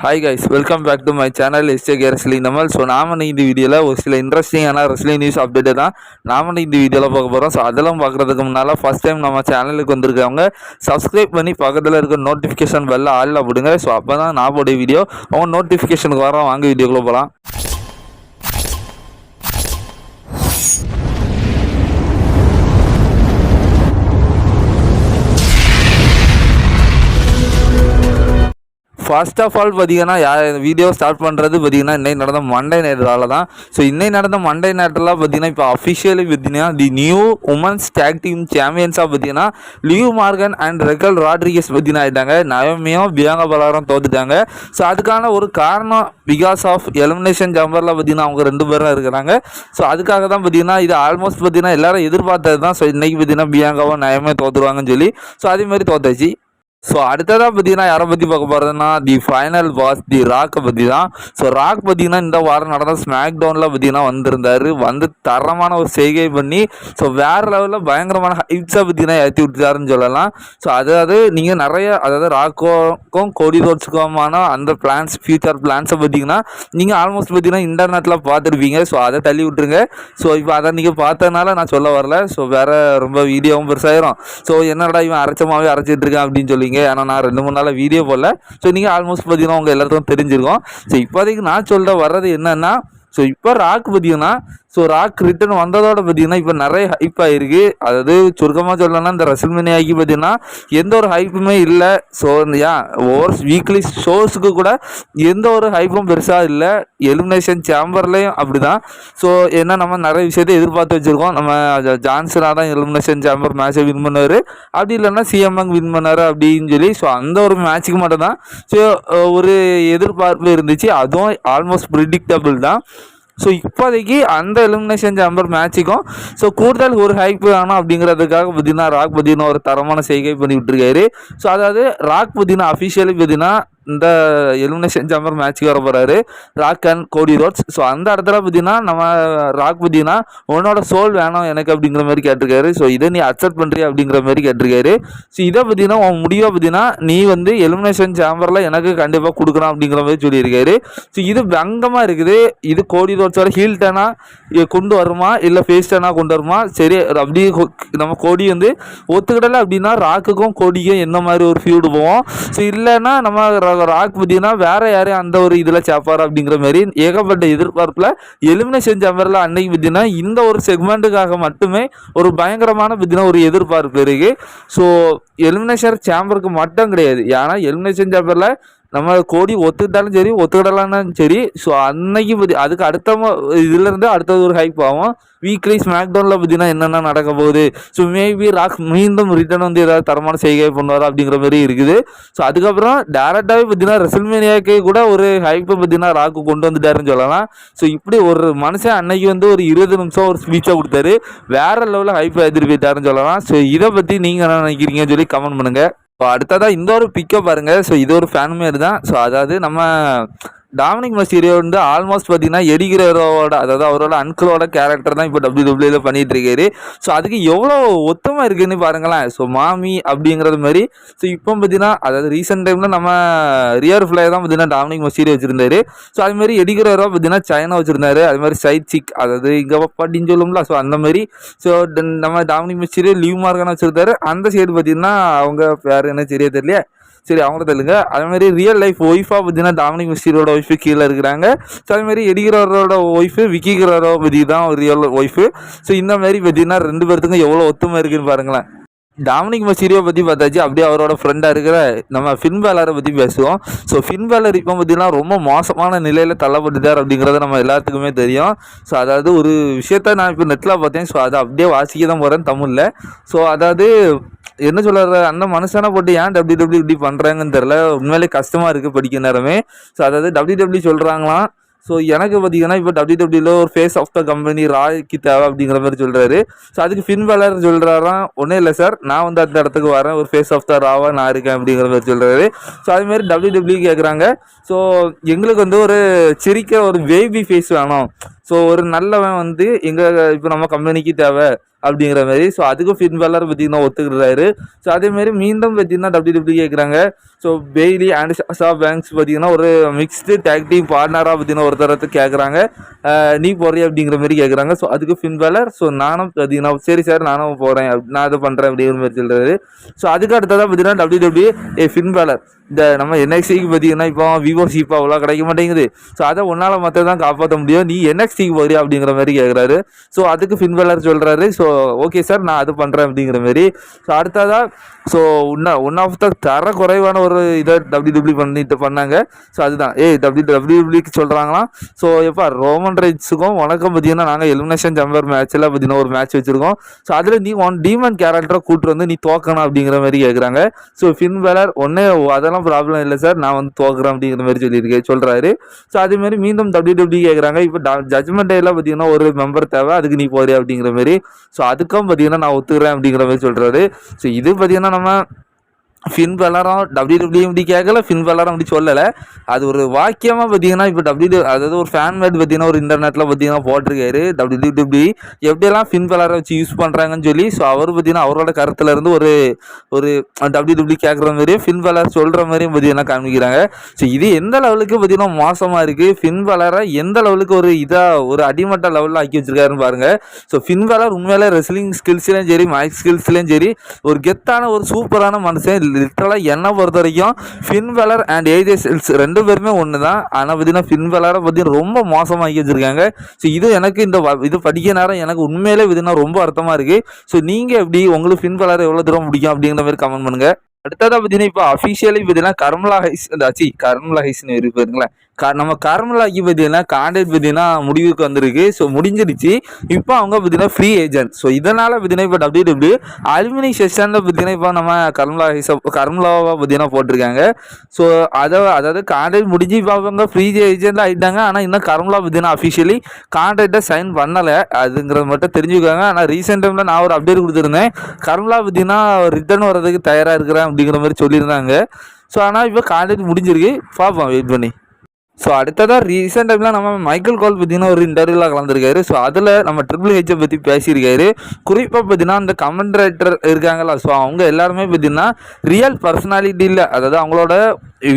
Hi guys welcome back to my channel SD wrestling நம்மள் so நாம இந்த வீடியோவில் ஒரு சில இன்ட்ரெஸ்டிங்கான ரெஸ்லிங் நியூஸ் அப்டேட்டு தான் நாம இந்த வீடியோவில் பார்க்க போகிறோம் ஸோ அதெல்லாம் பார்க்குறதுக்கு முன்னால் ஃபஸ்ட் டைம் நம்ம சேனலுக்கு வந்திருக்கவங்க சப்ஸ்கிரைப் பண்ணி பக்கத்தில் இருக்க நோட்டிஃபிகேஷன் பெல்ல ஆளில் போடுங்க. ஸோ அப்போ தான் நான் போடைய வீடியோ அவங்க நோட்டிஃபிகேஷனுக்கு வரோம் வாங்க வீடியோக்குள்ளே போகலாம் ஃபர்ஸ்ட் ஆஃப் ஆல் பார்த்தீங்கன்னா யார் வீடியோ ஸ்டார்ட் பண்ணுறது பார்த்தீங்கன்னா இன்னைக்கு நடந்த மண்டே நேரத்தால் தான். ஸோ இன்னைக்கு நடந்த மண்டே நேரத்தில் பார்த்தீங்கன்னா இப்போ அஃபிஷியலி பார்த்தீங்கன்னா the new women's tag team சாம்பியன்ஸாக பார்த்தீங்கன்னா Liv Morgan and Raquel Rodriguez பார்த்தீங்கன்னா ஆகிட்டாங்க நயமியும் பியாங்கா பலாரம் தோத்துட்டாங்க. ஸோ அதுக்கான ஒரு காரணம் பிகாஸ் ஆஃப் எலிமினேஷன் ஜம்பரில் பார்த்தீங்கன்னா அவங்க ரெண்டு பேரும் இருக்கிறாங்க. ஸோ அதுக்காக தான் பார்த்தீங்கன்னா இது ஆல்மோஸ்ட் பார்த்தீங்கன்னா எல்லாரும் எதிர்பார்த்தது தான் ஸோ இன்னைக்கு பார்த்தீங்கன்னா பியாங்காவும் நயமே தோத்துருவாங்கன்னு சொல்லி. ஸோ அதே மாதிரி தோத்தாச்சு. ஸோ அடுத்ததாக பார்த்தீங்கன்னா யாரை பற்றி பார்க்க போகிறதுனா தி ஃபைனல் வாஸ் தி ராக்கை பற்றி தான். ஸோ ராக் பார்த்தீங்கன்னா இந்த வாரம் நடந்த ஸ்மாக் டவுனில் பார்த்தீங்கன்னா வந்திருந்தார். வந்து தரமான ஒரு செய்கை பண்ணி ஸோ வேறு லெவலில் பயங்கரமான ஹைட்ஸை பார்த்தீங்கன்னா ஏற்றி விட்டுட்டாருன்னு சொல்லலாம். ஸோ அதாவது நீங்கள் நிறைய அதாவது ராக்கோக்கும் கோடி ரோட்ஸுக்குமான அந்த பிளான்ஸ் ஃபியூச்சர் பிளான்ஸை பார்த்தீங்கன்னா நீங்கள் ஆல்மோஸ்ட் பார்த்தீங்கன்னா இன்டர்நெட்டில் பார்த்துருப்பீங்க. ஸோ அதை தள்ளி விட்டுருங்க. ஸோ இப்போ அதை நீங்கள் பார்த்ததுனால நான் சொல்ல வரல. ஸோ வேறு ரொம்ப வீடியோவும் பெருசாகிடும் ஸோ என்னடா இவன் அரைச்சமாகவே அரைச்சிட்ருக்கேன் அப்படின்னு சொல்லி சொல்லிங்க ஆனால் நான் ரெண்டு மூணு நாளாக வீடியோ போடல. ஸோ நீங்கள் ஆல்மோஸ்ட் பார்த்தீங்கன்னா உங்கள் எல்லாத்துக்கும் தெரிஞ்சிருக்கும். ஸோ இப்போதைக்கு நான் சொல்ல வர்றது என்னென்னா ஸோ இப்போ ராக் பார்த்தீங்கன்னா ஸோ ராக் ரிட்டர்ன் வந்ததோட பார்த்தீங்கன்னா இப்போ நிறைய ஹைப் ஆகிருக்கு அதாவது சுருக்கமாக சொல்லணும்னா இந்த ரசல்மேனியாக்கி பார்த்தீங்கன்னா எந்த ஒரு ஹைப்புமே இல்லை. ஸோ ஏன் ஓவர் வீக்லி ஷோஸுக்கு கூட எந்த ஒரு ஹைப்பும் பெருசாக இல்லை. எலிமினேஷன் சேம்பர்லேயும் அப்படி தான் ஸோ ஏன்னா நம்ம நிறைய விஷயத்தை எதிர்பார்த்து வச்சுருக்கோம். நம்ம ஜான்சனாக தான் எலிமினேஷன் சேம்பர் மேட்ச்சை வின் பண்ணுவார். அப்படி இல்லைன்னா சிஎம்எங் வின் பண்ணார் அப்படின்னு சொல்லி ஸோ அந்த ஒரு மேட்ச்சுக்கு மட்டும் தான் ஸோ ஒரு எதிர்பார்ப்பு இருந்துச்சு. அதுவும் ஆல்மோஸ்ட் ப்ரிடிக்டபிள் தான். ஸோ இப்போதைக்கு அந்த எலிமினேஷன் சேம்பர் மேட்சுக்கும் ஸோ கூடுதல் ஒரு ஹைப் வேணும் அப்படிங்கிறதுக்காக பார்த்தீங்கன்னா ராக் பார்த்தீங்கன்னா ஒரு தரமான செய்கை பண்ணி விட்டுருக்காரு. ஸோ அதாவது ராக் பார்த்தீங்கன்னா அஃபிஷியலி பார்த்தீங்கன்னா இந்த எலிமினேஷன் சாம்பர் மேட்ச்சுக்கு வர போகிறாரு Rock and Cody Rhodes so அந்த இடத்துல பார்த்தீங்கன்னா நம்ம ராக் பார்த்தீங்கன்னா உன்னோட சோல் வேணும் எனக்கு அப்படிங்கிற மாதிரி கேட்டிருக்காரு. ஸோ இதை நீ அக்செப்ட் பண்ணுறிய அப்படிங்கிற மாதிரி கேட்டிருக்காரு. ஸோ இதை பார்த்தீங்கன்னா உன் முடிவை பார்த்தீங்கன்னா நீ வந்து எலிமினேஷன் சாம்பரில் எனக்கு கண்டிப்பாக கொடுக்கணும் அப்படிங்கிற மாதிரி சொல்லியிருக்காரு. ஸோ இது பங்கமாக இருக்குது. இது கோடி ரோட்ஸோட ஹீல் டேனாக கொண்டு வருமா? இல்லை ஃபேஸ் டேனாக கொண்டு வருமா? சரி அப்படி நம்ம கோடி வந்து ஒத்துக்கிடலை அப்படின்னா ராக்குக்கும் கோடிக்கும் என்ன மாதிரி ஒரு ஃபியூடு போவோம்? ஸோ இல்லைன்னா நம்ம ராக் பார்த்தீங்கன்னா வேற யாரையும் அந்த ஒரு இதில் சேப்பார் அப்படிங்கிற மாதிரி ஏகப்பட்ட எதிர்பார்ப்பில் எலிமினேஷன் சேம்பரில் அன்னைக்கு பார்த்தீங்கன்னா இந்த ஒரு செக்மெண்ட்டுக்காக மட்டுமே ஒரு பயங்கரமான பார்த்தீங்கன்னா ஒரு எதிர்பார்ப்பு இருக்குது ஸோ எலிமினேஷன் சேம்பருக்கு மட்டும் கிடையாது. ஏன்னா எலிமினேஷன் சேம்பரில் நம்ம கோடி ஒத்துக்கிட்டாலும் சரி ஒத்துக்கிடலாம்னாலும் சரி ஸோ அன்னைக்கு பற்றி அதுக்கு அடுத்த இதுலேருந்து அடுத்தது ஒரு ஹைப் ஆகும். வீக்லி ஸ்மாக் டவுனில் பார்த்தீங்கன்னா என்னென்ன நடக்க போகுது? ஸோ மேபி ராக் மீண்டும் ரிட்டர்ன் வந்து ஏதாவது தரமான செய்கை பண்ணுவார் அப்படிங்கிற மாதிரி இருக்குது. ஸோ அதுக்கப்புறம் டேரெக்டாகவே பார்த்தீங்கன்னா ரெசல்மேனியாக்கே கூட ஒரு ஹைப்பை பார்த்தீங்கன்னா ராக்கு கொண்டு வந்துட்டாருன்னு சொல்லலாம். ஸோ இப்படி ஒரு மனுஷன் அன்னைக்கு வந்து ஒரு இருபது நிமிஷம் ஒரு ஸ்பீச்சாக கொடுத்தாரு. வேற லெவலில் ஹைப்பை எதிர்பார்த்தாருன்னு போயிட்டாருன்னு சொல்லலாம். ஸோ இதை பற்றி நீங்கள் என்ன நினைக்கிறீங்கன்னு சொல்லி கமெண்ட் பண்ணுங்கள் இப்போ அடுத்ததாக இந்த ஒரு பிக்கப் பாருங்கள் ஸோ இது ஒரு ஃபேன் மாரி தான் ஸோ அதாவது நம்ம டாமினிக் மசீரியோ வந்து ஆல்மோஸ்ட் பார்த்தீங்கன்னா எடிகிறோட அதாவது அவரோட அன்கிளோட கேரக்டர் தான் இப்போ டபிள்யூ டபிள்யூல பண்ணிட்டு இருக்காரு. ஸோ அதுக்கு எவ்வளோ ஒத்தமாக இருக்குன்னு பாருங்களேன். ஸோ மாமி அப்படிங்கிறது மாதிரி ஸோ இப்போ பார்த்தீங்கன்னா அதாவது ரீசெண்ட் டைமில் நம்ம ரியர் ஃப்ளை தான் பார்த்தீங்கன்னா டாமினிக் மசீரியோ வச்சிருந்தாரு. ஸோ அது மாதிரி எடிகிறோரோ பார்த்தீங்கன்னா சைனா வச்சிருந்தாரு. அது மாதிரி சைட் சிக் அதாவது இங்கே பாட்டின்னு சொல்லும்ல ஸோ அந்த மாதிரி. ஸோ நம்ம டாமினிக் மசீரியோ லீவ் மார்க்கான வச்சிருந்தாரு. அந்த சைடு பார்த்தீங்கன்னா அவங்க பேர் என்ன சரியா தெரியல சரி அவங்கள தெலுங்க அதே மாதிரி ரியல் லைஃப் ஒய்ஃபாக பார்த்தீங்கன்னா டாமினிக் மிஸ்டீரோட ஒய்ஃபு கீழே இருக்கிறாங்க. ஸோ அதே மாதிரி எடிகிறவரோட ஒய்ஃபு விக்கிகிறவரோ பற்றி தான் ஒரு ரியல் ஒய்ஃபு ஸோ இந்த மாதிரி பார்த்தீங்கன்னா ரெண்டு பேர்த்துக்கும் எவ்வளோ ஒத்துமை இருக்குன்னு பாருங்களேன். டாமினிக் மசீரியை பற்றி பார்த்தாச்சு. அப்படியே அவரோட ஃப்ரெண்டாக இருக்கிற நம்ம ஃபின்பேலரை பற்றி பேசுவோம். ஸோ ஃபின் பேலர் இப்போ பார்த்தீங்கன்னா ரொம்ப மோசமான நிலையில் தள்ளப்பட்டுட்டார் அப்படிங்கிறத நம்ம எல்லாத்துக்குமே தெரியும். ஸோ அதாவது ஒரு விஷயத்த நான் இப்போ நெட்டில் பார்த்தேன். ஸோ அதை அப்படியே வாசிக்க தான் போகிறேன் தமிழில். ஸோ அதாவது என்ன சொல்கிற அந்த மனசான போட்டு ஏன் டபிள்யூ டபிள்யூ இப்படி பண்ணுறாங்கன்னு தெரில உண்மையிலே கஷ்டமாக இருக்குது படிக்க நேரமே. ஸோ அதாவது டபிள்யூ டபிள்யூ சொல்கிறாங்களாம் ஸோ எனக்கு பார்த்தீங்கன்னா இப்போ டபிள்யூ டபிள்யூல ஒரு ஃபேஸ் ஆஃப் த கம்பெனி ராய்க்கு தேவை அப்படிங்கிற மாதிரி சொல்கிறாரு ஸோ அதுக்கு ஃபின் வேலர் சொல்கிறாராம் ஒன்றும் இல்லை சார் நான் வந்து அந்த இடத்துக்கு வரேன். ஒரு ஃபேஸ் ஆஃப் த ராவாக நான் இருக்கேன் அப்படிங்கிற மாதிரி சொல்கிறாரு ஸோ அதுமாரி டபிள்யூ டபிள்யூ கேட்குறாங்க ஸோ எங்களுக்கு வந்து ஒரு சிரிக்கிற ஒரு பேபி ஃபேஸ் வேணும். ஸோ ஒரு நல்லவன் வந்து எங்கள் இப்போ நம்ம கம்பெனிக்கு தேவை. அப்படிங்கிற மாதிரி. ஸோ அதுக்கும் ஃபின் பேலர் பார்த்தீங்கன்னா ஒத்துக்கிறாரு ஸோ அதேமாரி மீண்டும் பார்த்தீங்கன்னா டபிள்யூ டபிள்யூ கேட்குறாங்க so Bayley and Sasha Banks பார்த்தீங்கன்னா ஒரு மிக்ஸ்டு டேக் டீம் பார்ட்னராக பார்த்தீங்கன்னா ஒருத்தர் கேட்குறாங்க நீ போறிய அப்படிங்கிற மாதிரி கேட்குறாங்க ஸோ அதுக்கு ஃபின் பேலர் ஸோ நானும் பார்த்தீங்கன்னா சரி சார் நானும் போகிறேன் நான் அதை பண்ணுறேன் அப்படிங்கிற மாதிரி சொல்கிறாரு ஸோ அதுக்கு அடுத்ததாக பார்த்தீங்கன்னா W W E Finn Balor இந்த நம்ம என்எக்ஸிக்கு பார்த்தீங்கன்னா இப்போ விவோ சீப்பா அவ்வளோ கிடைக்க மாட்டேங்குது. ஸோ அதை உன்னால் மற்ற தான் காப்பாற்ற முடியும். நீ என்எக்ஸிக்கு போறியா அப்படிங்கிற மாதிரி கேட்குறாரு ஸோ அதுக்கு ஃபின்பலர் சொல்கிறாரு ஸோ ஓகே சார் நான் அது பண்ணுறேன் அப்படிங்கிற மாதிரி. ஸோ அடுத்ததாக ஸோ ஒன்னா ஒன் ஆஃப் த தர குறைவான ஒரு இதை டபிள்யூ டபிள்யூ பண்ணிட்டு பண்ணாங்க. ஸோ அதுதான். ஏய் டபிள்யூ டபிள்யூ டபிள்யூக்கு சொல்கிறாங்களாம் ஸோ எப்போ ரோமன் ரைட்ஸுக்கும் உனக்கும் பார்த்தீங்கன்னா நாங்கள் எலிமினேஷன் ஜம்பர் மேட்ச்சில் பார்த்தீங்கன்னா ஒரு மேட்ச் வச்சுருக்கோம். ஸோ அதில் நீ ஒன் டீமன் கேரக்டரை கூட்டு வந்து நீ தோக்கணும் அப்படிங்கிற மாதிரி கேட்குறாங்க ஸோ ஃபின் பேலர் ஒன்றே அதெல்லாம் ப்ராப்ளம் இல்லை சார் நான் வந்து தோக்குறேன் அப்படிங்கிற மாதிரி சொல்லியிருக்கேன் சொல்கிறாரு ஸோ அதேமாரி மீண்டும் டபிள்யூ டபிள்யூ கேட்குறாங்க இப்போ ஜட்மெண்ட் டேல பார்த்தீங்கன்னா ஒரு மெம்பர் தேவை அதுக்கு நீ போறியா அப்படிங்கிற மாதிரி. ஸோ அதுக்கும் பார்த்தீங்கன்னா நான் ஒத்துக்கிறேன் அப்படிங்கிற மாதிரி சொல்கிறாரு ஸோ இது பார்த்தீங்கன்னா நம்ம ஃபின் பலரும் டபிள்யூ டபிள்யூ இப்படி கேட்கல ஃபின் பலரும் அப்படி சொல்லலை. அது ஒரு வாக்கியமாக பார்த்தீங்கன்னா இப்போ டபிள்யூ அதாவது ஒரு ஃபேன் மேட் பார்த்தீங்கன்னா ஒரு இன்டர்நெட்டில் பார்த்தீங்கன்னா போட்டிருக்காரு டபிள்யூ டபிள்யூ எப்படியெல்லாம் ஃபின் பலரை வச்சு யூஸ் பண்ணுறாங்கன்னு சொல்லி ஸோ அவர் பார்த்தீங்கன்னா அவரோட கருத்தில் இருந்து ஒரு ஒரு டபிள்யூ டபிள்யூ கேட்குற மாதிரியும் ஃபின் பலர் சொல்கிற மாதிரியும் பார்த்தீங்கன்னா காமிக்கிறாங்க. ஸோ இது எந்த லெவலுக்கு பார்த்தீங்கன்னா மோசமாக இருக்குது ஃபின் பலரை எந்த லெவலுக்கு ஒரு இதாக ஒரு அடிமட்ட லெவலில் ஆக்கி வச்சிருக்காருன்னு பாருங்கள் ஸோ ஃபின் பலர் உண்மையிலே ரெஸ்லிங் ஸ்கில்ஸ்லேயும் சரி மைக் ஸ்கில்ஸ்லேயும் சரி ஒரு கெத்தான ஒரு சூப்பரான மனுஷன் லிட்டரலாக என்னை பொறுத்த வரைக்கும்? ஃபின்வெலர் அண்ட் ஏஜே செல்ஸ் ரெண்டு பேருமே ஒன்று தான் ஆனால் பார்த்தீங்கன்னா ஃபின்வெலரை பற்றி ரொம்ப மோசமாகி வச்சுருக்காங்க. ஸோ இது எனக்கு இந்த வ- இது படிக்க நேரம் எனக்கு உண்மையிலே இதுனா ரொம்ப அர்த்தமாக இருக்குது ஸோ நீங்கள் எப்படி உங்களுக்கு ஃபின்வெலர் எவ்வளோ தூரம் பிடிக்கும் அப்படிங்கிற மாதிரி கமெண்ட் பண்ணுங்கள் அடுத்ததாக பார்த்தீங்கன்னா இப்போ அஃபிஷியலி பார்த்தீங்கன்னா கர்மலா ஹைஸ் ஆச்சு கர்மலா ஹைஸ்னு இருப்பாருங்களேன் க நம்ம கர்மலாக்கி பார்த்தீங்கன்னா கான்ட்ராக்ட் பார்த்தீங்கன்னா முடிவுக்கு வந்திருக்கு. ஸோ முடிஞ்சிருச்சு. இப்போ அவங்க பார்த்தீங்கன்னா ஃப்ரீ ஏஜென்ட் ஸோ இதனால் பார்த்தீங்கன்னா இப்போ டபிள்யூ டபிள்யூ அலுமினி செஷனில் பார்த்தீங்கன்னா இப்போ நம்ம கர்மலா கர்மலாவாக பார்த்தீங்கன்னா போட்டிருக்காங்க. ஸோ அதை அதாவது கான்ட்ராக்ட் முடிஞ்சு இப்போ அவங்க ஃப்ரீ ஏஜென்ட் ஆகிட்டாங்க ஆனால் இன்னும் கர்மலா பார்த்தீங்கன்னா அஃபிஷியலி கான்ட்ராக்டை சைன் பண்ணலை. அதுங்கிறத மட்டும் தெரிஞ்சுக்கோங்க. ஆனால் ரீசெண்ட் டைமில் நான் ஒரு அப்டேட் கொடுத்துருந்தேன். கர்மலா பார்த்தீங்கன்னா ரிட்டர்ன் வர்றதுக்கு தயாராக இருக்கிறேன் அப்படிங்கிற மாதிரி சொல்லியிருந்தாங்க. ஸோ ஆனால் இப்போ கான்ட்ராக்ட் முடிஞ்சிருக்கு. பார்ப்போம் வெயிட் பண்ணி. ஸோ அடுத்ததாக ரீசெண்ட் டைமில் நம்ம மைக்கேல் கால் பார்த்தீங்கன்னா ஒரு இன்டர்வியூவில் கலந்துருக்காரு. ஸோ அதில் நம்ம ட்ரிபிள் ஹெச்சை பற்றி பேசியிருக்காரு. குறிப்பாக பார்த்தீங்கன்னா அந்த கமெண்ட்ரேட்டர் இருக்காங்களா ஸோ அவங்க எல்லாருமே பார்த்தீங்கன்னா ரியல் பர்சனாலிட்டி இல்லை. அதாவது அவங்களோட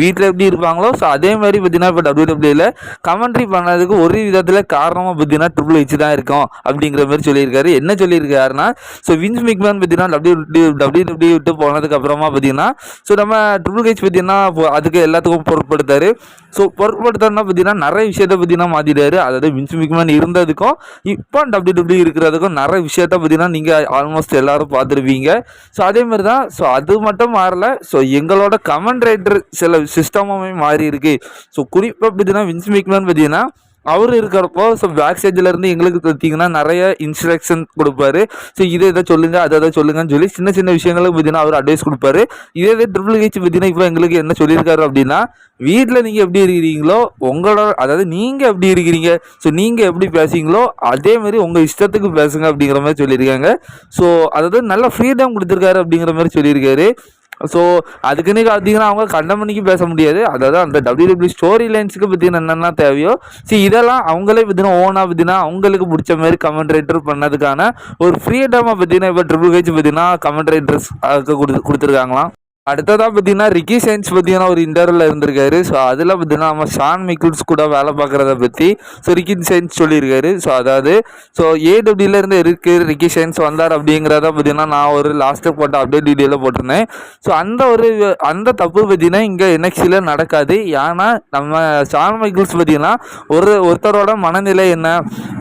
வீட்டில் எப்படி இருப்பாங்களோ ஸோ அதே மாதிரி பார்த்தீங்கன்னா இப்போ டபிள்யூ டபிள்யூல கமெண்ட்ரி பண்ணதுக்கு ஒரு விதத்தில் காரணமாக பார்த்தீங்கன்னா ட்ரிபிள் ஹெச் தான் இருக்கும் அப்படிங்கிற மாதிரி சொல்லியிருக்காரு. என்ன சொல்லியிருக்காருன்னா ஸோ வின்ஸ் மிக்மேன் பார்த்தீங்கன்னா டபிள்யூ டபிள்யூ டபிள்யூ விட்டு போனதுக்கு அப்புறமா பார்த்தீங்கன்னா ஸோ நம்ம ட்ரிபிள் ஹெச் பார்த்தீங்கன்னா அதுக்கு எல்லாத்துக்கும் பொருட்படுத்தாரு. ஸோ பொருட்படுத்தணும்னா பார்த்தீங்கன்னா நிறைய விஷயத்த பார்த்தீங்கன்னா மாற்றிட்டாரு அதாவது வின்ஸ் மிக்மேன் இருந்ததுக்கும் இப்போ டபிள்யூ டபிள்யூ இருக்கிறதுக்கும் நிறைய விஷயத்த பார்த்தீங்கன்னா நீங்கள் ஆல்மோஸ்ட் எல்லாரும் பார்த்துருப்பீங்க. ஸோ அதே மாதிரி தான் ஸோ அது மட்டும் மாறல. ஸோ எங்களோட கமெண்ட் ரைட்டர் சில சிஸ்டமுமே மாறி இருக்கு ஸோ குறிப்பாக பார்த்தீங்கன்னா வின்ஸ் மிக்மேன் பார்த்தீங்கன்னா அவர் இருக்கிறப்போ ஸோ பேக் இருந்து எங்களுக்கு பார்த்தீங்கன்னா நிறைய இன்ஸ்ட்ரக்ஷன் கொடுப்பாரு. ஸோ இதை இதை சொல்லுங்க அதை அதை சொல்லுங்கன்னு சொல்லி சின்ன சின்ன விஷயங்களுக்கு பார்த்தீங்கன்னா அவர் அட்வைஸ் கொடுப்பாரு. இதே இதே ட்ரிபிள் ஹெச் பார்த்தீங்கன்னா இப்போ எங்களுக்கு என்ன சொல்லியிருக்காரு அப்படின்னா வீட்டில் நீங்கள் எப்படி இருக்கிறீங்களோ உங்களோட அதாவது நீங்கள் எப்படி இருக்கிறீங்க ஸோ நீங்கள் எப்படி பேசுகிறீங்களோ அதே மாதிரி உங்கள் இஷ்டத்துக்கு பேசுங்க அப்படிங்கிற மாதிரி சொல்லியிருக்காங்க. ஸோ அதாவது நல்ல ஃப்ரீடம் கொடுத்துருக்காரு அப்படிங்கிற மாதிரி சொல்லியிருக்காரு. ஸோ அதுக்குன்னு பார்த்தீங்கன்னா அவங்க கண்டமணிக்கு பேச முடியாது. அதாவது அந்த டபிள்யூ ஸ்டோரி லைன்ஸுக்கு பார்த்தீங்கன்னா என்னென்ன தேவையோ சரி இதெல்லாம் அவங்களே பார்த்தீங்கன்னா ஓனாக பார்த்தீங்கன்னா அவங்களுக்கு பிடிச்ச மாதிரி கமெண்ட் ரைட்டர் பண்ணதுக்கான ஒரு ஃப்ரீடமாக பார்த்தீங்கன்னா இப்போ ட்ரிபிள் ஹெச் பார்த்தீங்கன்னா கமெண்ட் ரைட்டர்ஸ் கொடுத்து கொடுத்துருக்காங்களாம். அடுத்ததாக பார்த்தீங்கன்னா ரிக்கி சைன்ஸ் பார்த்தீங்கன்னா ஒரு இன்டர்வியூவில் இருந்திருக்காரு. ஸோ அதில் பார்த்தீங்கன்னா நம்ம ஷான் மிக்கிள்ஸ் கூட வேலை பார்க்குறத பற்றி ஸோ ரிக்கி சைன்ஸ் சொல்லியிருக்காரு. ஸோ அதாவது ஸோ ஏடபிள்யூலேருந்து இருக்குது ரிக்கி சைன்ஸ் வந்தார் அப்படிங்கிறத பார்த்தீங்கன்னா நான் ஒரு லாஸ்ட்டு போட்ட அப்டேட் வீடியோவில் போட்டிருந்தேன். ஸோ அந்த ஒரு அந்த தப்பு பார்த்தீங்கன்னா இங்கே என்எக்சியில் நடக்காது. ஏன்னா நம்ம ஷான் மைக்கிள்ஸ் பார்த்தீங்கன்னா ஒரு ஒருத்தரோட மனநிலை என்ன?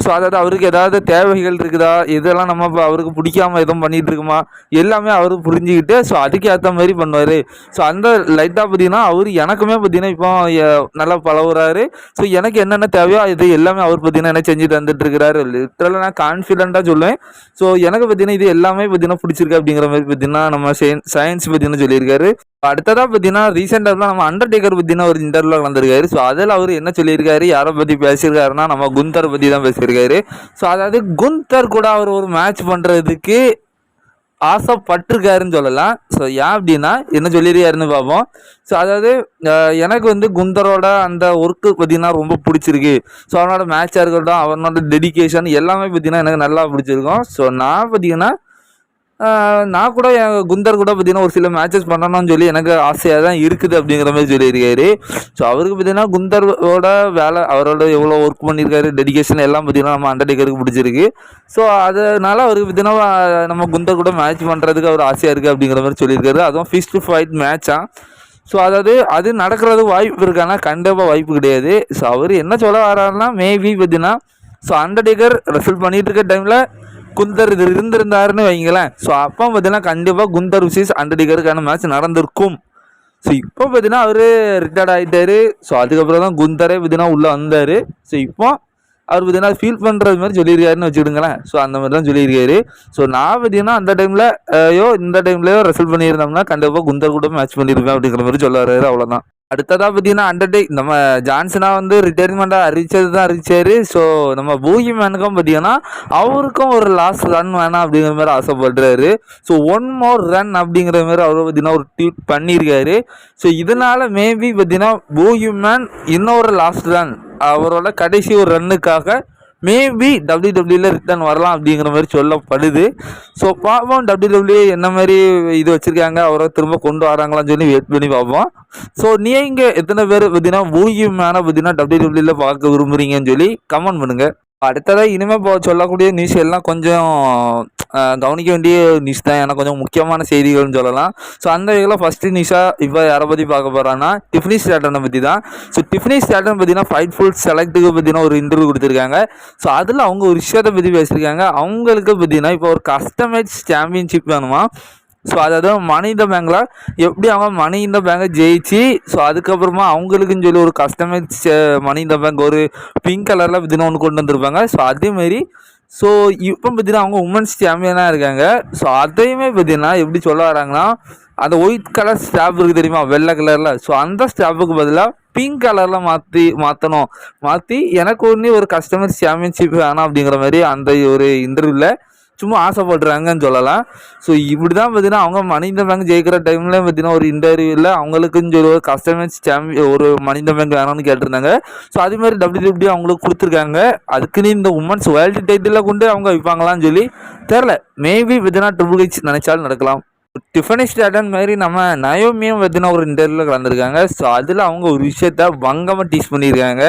ஸோ அதாவது அவருக்கு ஏதாவது தேவைகள் இருக்குதா? இதெல்லாம் நம்ம அவருக்கு பிடிக்காம எதுவும் பண்ணிகிட்டு இருக்குமா? எல்லாமே அவர் புரிஞ்சுக்கிட்டு ஸோ அதுக்கு ஏற்ற மாதிரி பண்ணுவார். ஸோ அந்த லைட்டாக பார்த்தீங்கன்னா அவர் எனக்குமே பார்த்தீங்கன்னா இப்போ நல்லா பழகுறாரு. ஸோ எனக்கு என்னென்ன தேவையோ இது எல்லாமே அவர் பார்த்தீங்கன்னா என்ன செஞ்சு தந்துட்டுருக்கிறாரு லிட்டரலாக நான் கான்ஃபிடென்ட்டாக சொல்லுவேன். ஸோ எனக்கு பார்த்தீங்கன்னா இது எல்லாமே பார்த்தீங்கன்னா பிடிச்சிருக்கு அப்படிங்கிற மாதிரி பார்த்தீங்கன்னா நம்ம சயின்ஸ் பார்த்தீங்கன்னா சொல்லியிருக்காரு. அடுத்ததாக பார்த்தீங்கன்னா ரீசெண்டாக நம்ம அண்டர்டேக்கர் பற்றின ஒரு இன்டர்வியூவில் கலந்துருக்காரு. ஸோ அதில் அவர் என்ன சொல்லியிருக்காரு யாரை பற்றி பேசியிருக்காருன்னா நம்ம குந்தர் பற்றி தான் பேசியிருக்காரு. ஸோ அதாவது குந்தர் கூட அவர் ஒரு மேட்ச் பண்ணுறதுக்கு ஆசைப்பட்டிருக்காருன்னு சொல்லலாம். ஸோ ஏன் அப்படின்னா என்ன சொல்லியிருக்காருன்னு பார்ப்போம். ஸோ அதாவது எனக்கு வந்து குந்தரோட அந்த ஒர்க்கு பார்த்தீங்கன்னா ரொம்ப பிடிச்சிருக்கு. ஸோ அவனோட மேட்சாக இருக்கட்டும் அவனோட டெடிகேஷன் எல்லாமே பார்த்தீங்கன்னா எனக்கு நல்லா பிடிச்சிருக்கும். ஸோ நான் பார்த்தீங்கன்னா நான் கூட என் குந்தர் கூட பார்த்தீங்கன்னா ஒரு சில மேட்சஸ் பண்ணணும்னு சொல்லி எனக்கு ஆசையாக தான் இருக்குது அப்படிங்கிற மாதிரி சொல்லியிருக்காரு. ஸோ அவருக்கு பார்த்தீங்கன்னா குந்தரோட வேலை அவரோட எவ்வளோ ஒர்க் பண்ணியிருக்காரு டெடிகேஷன் எல்லாம் பார்த்தீங்கன்னா நம்ம அண்டர்டேக்கருக்கு பிடிச்சிருக்கு. ஸோ அதனால் அவருக்கு பார்த்தீங்கன்னா நம்ம குந்தர் கூட மேட்ச் பண்ணுறதுக்கு அவர் ஆசையாக இருக்குது அப்படிங்கிற மாதிரி சொல்லியிருக்காரு. அதுவும் ஃபிஸ்ட் ஃபைட் மேட்சா ஸோ அதாவது அது நடக்கிறது வாய்ப்பு இருக்கானா கண்டிப்பாக வாய்ப்பு கிடையாது. ஸோ அவர் என்ன சொல்ல வராருன்னா மேபி பார்த்தீங்கன்னா ஸோ அண்டர்டேக்கர் ரெசல்ட் பண்ணிகிட்டு இருக்க டைமில் குந்தர் இது இருந்திருந்தாருன்னு வைங்களேன். ஸோ அப்போ பார்த்தீங்கன்னா கண்டிப்பாக குந்தர் விசேஷ் அண்டர்டேக்கருக்கான மேட்ச் நடந்திருக்கும். ஸோ இப்போ பார்த்தீங்கன்னா அவர் ரிட்டையர்ட் ஆகிட்டாரு ஸோ அதுக்கப்புறம் தான் குந்தரே பார்த்தீங்கன்னா உள்ளே வந்தார். ஸோ இப்போ அவர் பார்த்தீங்கன்னா ஃபீல் பண்ணுறது மாதிரி சொல்லியிருக்காருன்னு வச்சுக்கிடுங்களேன் ஸோ அந்த மாதிரி தான் சொல்லியிருக்காரு. ஸோ நான் பார்த்தீங்கன்னா அந்த டைமில் ஐயோ இந்த டைம்லையோ ரெசல்ட் பண்ணியிருந்தோம்னா கண்டிப்பாக குந்தர் கூட மேட்ச் பண்ணியிருப்பேன் அப்படிங்கிற மாதிரி சொல்ல வர்றாரு. அவ்வளோதான் அடுத்ததாக பார்த்தீங்கன்னா அண்டர்டேக் நம்ம ஜான்சனா வந்து ரிட்டையர்மெண்ட்டாக அறிவிச்சது தான் அறிவிச்சாரு ஸோ நம்ம பூகி மேனுக்கும் பார்த்தீங்கன்னா அவருக்கும் ஒரு லாஸ்ட் ரன் வேணாம் அப்படிங்கிற மாதிரி ஆசைப்படுறாரு. ஸோ ஒன் மோர் ரன் அப்படிங்கிற மாதிரி அவர் பார்த்தீங்கன்னா ஒரு ட்வீட் பண்ணியிருக்காரு. ஸோ இதனால மேபி பார்த்தீங்கன்னா பூகி மேன் இன்னொரு லாஸ்ட் ரன் அவரோட கடைசி ஒரு ரன்னுக்காக மேபி டபிள்யூ டபிள்யூல ரிட்டர்ன் வரலாம் அப்படிங்கிற மாதிரி சொல்லப்படுது. ஸோ பார்ப்போம். டபிள்யூ டபிள்யூ என்ன மாதிரி இது வச்சுருக்காங்க? அவரை திரும்ப கொண்டு வராங்களான்னு சொல்லி வெயிட் பண்ணி பார்ப்போம். ஸோ நீங்கள் எத்தனை பேர் பார்த்தீங்கன்னா ஊகி மேலே பார்த்தீங்கன்னா டபிள்யூடபிள்யூல பார்க்க விரும்புறீங்கன்னு சொல்லி கமெண்ட் பண்ணுங்கள் அடுத்ததாக இனிமேல் சொல்லக்கூடிய நியூஸ் எல்லாம் கொஞ்சம் கவனிக்க வேண்டிய நியூஸ் தான். ஏன்னா கொஞ்சம் முக்கியமான செய்திகள்னு சொல்லலாம். ஸோ அந்த வகையில் ஃபஸ்ட்டு நியூஸாக இப்போ யாரை பற்றி பார்க்க போகிறான்னா டிஃப்னி ஸ்டாட்டனை பற்றி தான். ஸோ டிஃப்னி ஸ்டாட்டன் பார்த்தீங்கன்னா ஃபைட் ஃபுல் செலக்ட்டுக்கு பார்த்தீங்கன்னா ஒரு இன்டர்வியூ கொடுத்துருக்காங்க. ஸோ அதில் அவங்க ஒரு விஷயத்தை பற்றி பேசியிருக்காங்க. அவங்களுக்கு பார்த்தீங்கன்னா இப்போ ஒரு கஸ்டமைஸ் சாம்பியன்ஷிப் வேணுமா? ஸோ அதாவது மணி இந்த பேங்கில் எப்படி அவங்க மணி இந்த பேங்கை ஜெயிச்சு ஸோ அதுக்கப்புறமா அவங்களுக்குன்னு சொல்லி ஒரு கஸ்டமைஸ் மணி இந்த பேங்க் ஒரு பிங்க் கலரில் பார்த்தீங்கன்னா ஒன்று கொண்டு வந்திருப்பாங்க. ஸோ அதேமாரி ஸோ இப்போ பார்த்தீங்கன்னா அவங்க உமன்ஸ் சாம்பியனாக இருக்காங்க. ஸோ அதையுமே பார்த்தீங்கன்னா எப்படி சொல்ல வராங்கன்னா அந்த ஒயிட் கலர் ஸ்டாப் இருக்குது தெரியுமா? வெள்ளை கலரில் ஸோ அந்த ஸ்டாப்புக்கு பதிலாக பிங்க் கலரில் மாற்றி மாற்றணும் மாற்றி எனக்கு ஒன்று ஒரு கஸ்டமர் சாம்பியன்ஷிப் வேணாம் அப்படிங்கிற மாதிரி அந்த ஒரு இன்டர்வியூவில் சும்மா ஆசைப்படுறாங்கன்னு சொல்லலாம். ஸோ இப்படி தான் பார்த்தீங்கன்னா அவங்க மனித பேங்க் ஜெயிக்கிற டைமில் பார்த்தீங்கன்னா ஒரு இன்டர்வியூவில் அவங்களுக்குன்னு சொல்லி ஒரு கஸ்டமைஸ் சாம்பியன் ஒரு மனித பேங்க் வேணும்னு கேட்டிருந்தாங்க. ஸோ அதே மாதிரி டபிள்யூ அவங்களுக்கு கொடுத்துருக்காங்க. அதுக்குன்னு இந்த உமன்ஸ் வேர்ல்டு டைட்டிலில் கொண்டு அவங்க வைப்பாங்களான்னு சொல்லி தெரில மேபி பார்த்தீங்கன்னா ட்ரிபிள் ஹெச் நினைச்சாலும் நடக்கலாம். டிஃபனி ஸ்டாட்டன் மாதிரி நம்ம நயோமியும் பார்த்தீங்கன்னா ஒரு இன்டர்வியூவில் கலந்துருக்காங்க. ஸோ அதில் அவங்க ஒரு விஷயத்த பங்கமாக டீஸ் பண்ணியிருக்காங்க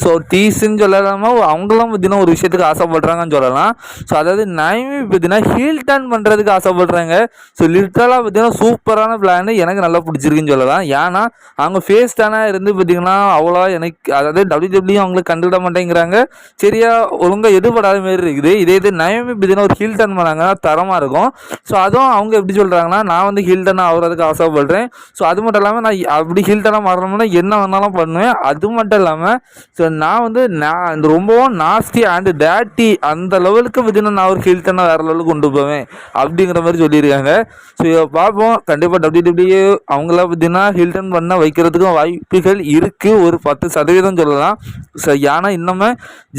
ஸோ டீஸ்ன்னு சொல்லலாமா? அவங்களாம் பார்த்தீங்கன்னா ஒரு விஷயத்துக்கு ஆசைப்படுறாங்கன்னு சொல்லலாம். ஸோ அதாவது நயமி பார்த்தீங்கன்னா ஹீல் டர்ன் பண்ணுறதுக்கு ஆசைப்படுறாங்க. ஸோ லிட்டரலாக பார்த்தீங்கன்னா சூப்பரான பிளான் எனக்கு நல்லா பிடிச்சிருக்குன்னு சொல்லலாம். ஏன்னா அவங்க ஃபேஸ் டர்னாக இருந்து பார்த்தீங்கன்னா அவ்வளோ எனக்கு அதாவது டபிள்யூ அவங்களுக்கு கண்டுவிட மாட்டேங்கிறாங்க. சரியா ஒழுங்காக எதுபடாத மாதிரி இருக்குது. இதே இது நயோமி பார்த்தீங்கன்னா ஒரு ஹீல் டர்ன் பண்ணாங்கன்னா தரமாக இருக்கும். ஸோ அதுவும் அவங்க எப்படி சொல்கிறாங்க மாறிட்டாங்கன்னா நான் வந்து ஹில்டனாக ஆகிறதுக்கு ஆசைப்படுறேன். ஸோ அது மட்டும் இல்லாமல் நான் அப்படி ஹில்டனாக மாறணும்னா என்ன வேணாலும் பண்ணுவேன். அது மட்டும் இல்லாமல் ஸோ நான் வந்து நான் ரொம்பவும் நாஸ்டி அண்ட் டேட்டி அந்த லெவலுக்கு பார்த்தீங்கன்னா நான் ஒரு ஹில்டனாக வேறு லெவலுக்கு கொண்டு போவேன். அப்படிங்கிற மாதிரி சொல்லியிருக்காங்க. ஸோ பார்ப்போம். கண்டிப்பாக டபிள்யூ அவங்கள பார்த்தீங்கன்னா ஹில்டன் பண்ண வைக்கிறதுக்கும் வாய்ப்புகள் இருக்குது ஒரு பத்து சதவீதம் சொல்லலாம். ஸோ ஏன்னா இன்னுமே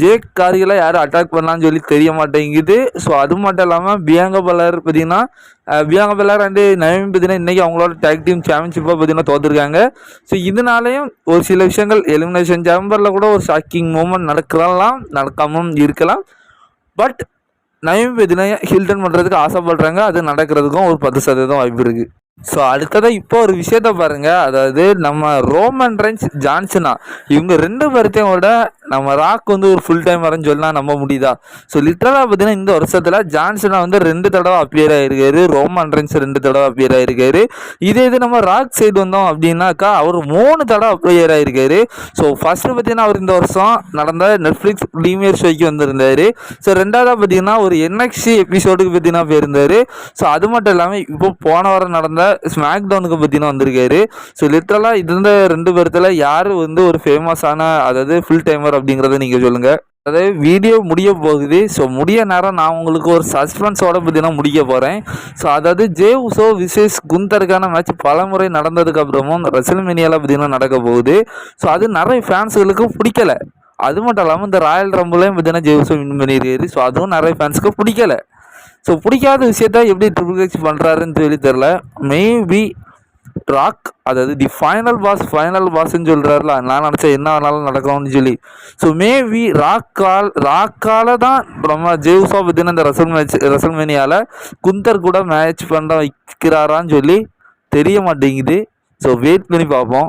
ஜேக் காரிகளை யாரும் அட்டாக் பண்ணலான்னு சொல்லி தெரிய மாட்டேங்குது. ஸோ அது மட்டும் இல்லாமல் பியாங்க பலர் பார்த்தீங்கன்னா வியாங்க பலர் அண்டு நவீன் பார்த்தீங்கன்னா இன்றைக்கி அவங்களோட டேக் டீம் சாம்பியன்ஷிப்பாக பார்த்தீங்கன்னா தோற்றுருக்காங்க ஸோ இதனாலையும் ஒரு சில விஷயங்கள் எலிமினேஷன் சேம்பரில் கூட ஒரு ஷாக்கிங் மூமெண்ட் நடக்கலாம் நடக்காமல் இருக்கலாம். பட் நவீன் பார்த்தீங்கன்னா ஹில்டன் பண்ணுறதுக்கு ஆசைப்படுறாங்க. அது நடக்கிறதுக்கும் ஒரு பத்து சதவீதம் வாய்ப்பு இருக்குது ஸோ அடுத்ததாக இப்போ ஒரு விஷயத்த பாருங்க. அதாவது நம்ம ரோமன் ரென்ஸ் ஜான்சனா இவங்க ரெண்டு பேர்த்தையும் விட நம்ம ராக் வந்து ஒரு ஃபுல் டைம் வரேன்னு சொல்லலாம் நம்ப முடியுதா? ஸோ லிட்டரலாக பார்த்தீங்கன்னா இந்த வருஷத்தில் ஜான்சனா வந்து ரெண்டு தடவை அப்பியர் ஆகிருக்காரு ரோமன் ரென்ஸ் ரெண்டு தடவை அப்பியர் ஆகிருக்காரு இதே இது நம்ம ராக் சைடு வந்தோம் அப்படின்னாக்கா அவர் மூணு தடவை அப்பியர் ஆகிருக்காரு ஸோ ஃபர்ஸ்ட் பார்த்தீங்கன்னா அவர் இந்த வருஷம் நடந்த நெட்ஃப்ளிக்ஸ் ப்ரீமியர் ஷோக்கு வந்திருந்தாரு. ஸோ ரெண்டாவதாக பார்த்தீங்கன்னா ஒரு என்எக்ஸி எபிசோடுக்கு பார்த்தீங்கன்னா போயிருந்தார். ஸோ அது மட்டும் இல்லாமல் இப்போ போன வாரம் நடந்த ஸ்மாக் டவுனுக்கு பார்த்தீங்கன்னா வந்திருக்காரு ஸோ லிட்ரலாக இருந்த ரெண்டு பேர்த்தில் யார் வந்து ஒரு ஃபேமஸான அதாவது ஃபுல் டைமர் அப்படிங்கிறத நீங்கள் சொல்லுங்கள் அதாவது வீடியோ முடிய போகுது. ஸோ முடிய நேரம் நான் உங்களுக்கு ஒரு சஸ்பென்ஸோட பார்த்தீங்கன்னா முடிக்க போகிறேன் ஸோ அதாவது ஜே உசோ விசேஷ் குந்தருக்கான மேட்ச் பல முறை நடந்ததுக்கு அப்புறமும் ரெசல்மேனியாவில் பார்த்தீங்கன்னா நடக்க போகுது. ஸோ அது நிறைய ஃபேன்ஸுகளுக்கு பிடிக்கல. அது மட்டும் இல்லாமல் இந்த ராயல் ரம்பிளையும் பார்த்தீங்கன்னா ஜே உசோ வின் பண்ணியிருக்காரு. ஸோ அதுவும் நிறைய ஃபேன்ஸுக்கு பிடிக்கல. ஸோ பிடிக்காத விஷயத்த எப்படி ட்ரிபிள் ஹெச் பண்ணுறாருன்னு சொல்லி தெரில மேபி ராக் அதாவது தி ஃபைனல் பாஸ் ஃபைனல் பாஸ்ன்னு சொல்கிறாருல நான் நினச்சேன் என்ன ஆனாலும் நடக்கும்னு சொல்லி. ஸோ மேபி ராக்கால் ராக்கால் தான் நம்ம ஜேவ்ஸா பற்றின இந்த ரசல் மேட்ச் ரசல் மேனியால் குந்தர் கூட மேட்ச் பண்ண வைக்கிறாரான்னு சொல்லி தெரிய மாட்டேங்குது. ஸோ வெயிட் பண்ணி பார்ப்போம்.